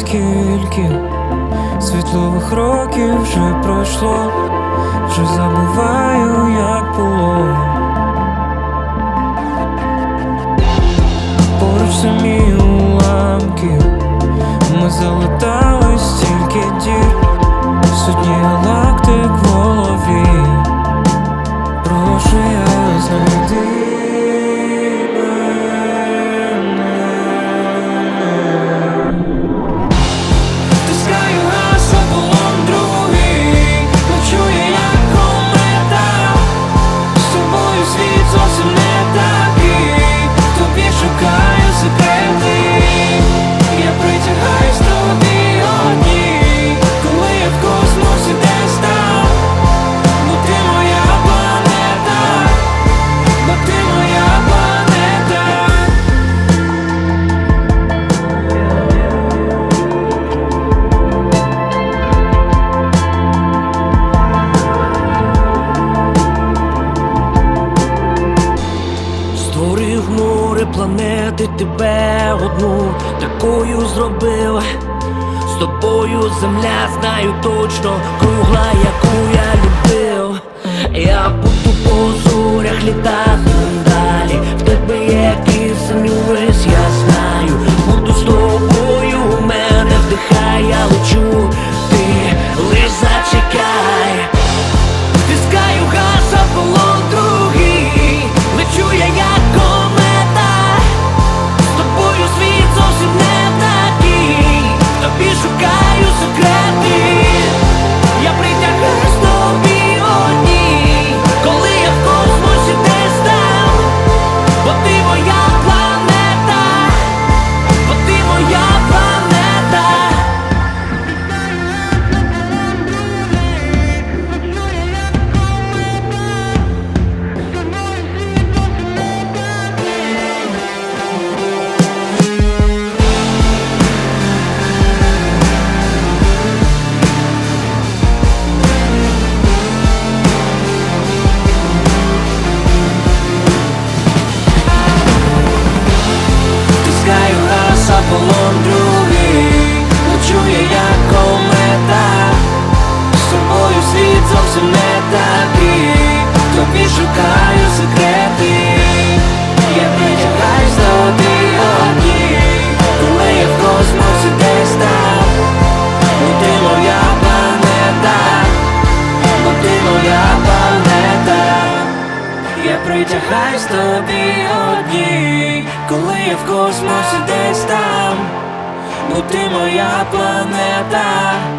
Скільки світлових років вже пройшло, вже забуваю, як було. Поруч самі уламки, ми залетали стільки дір, Створив мури планети, тебе одну такою зробив. З тобою земля знаю точно, кругла, яку я любив. Я буду по зорях літати світ зовсім не такий Тобі шукаю секрети. Я притягаюсь тобі одній Коли я в космосі десь там. Бо ти моя планета. Бо ти моя планета. Я притягаюсь тобі одній, коли я в космосі десь там, бо ти моя планета.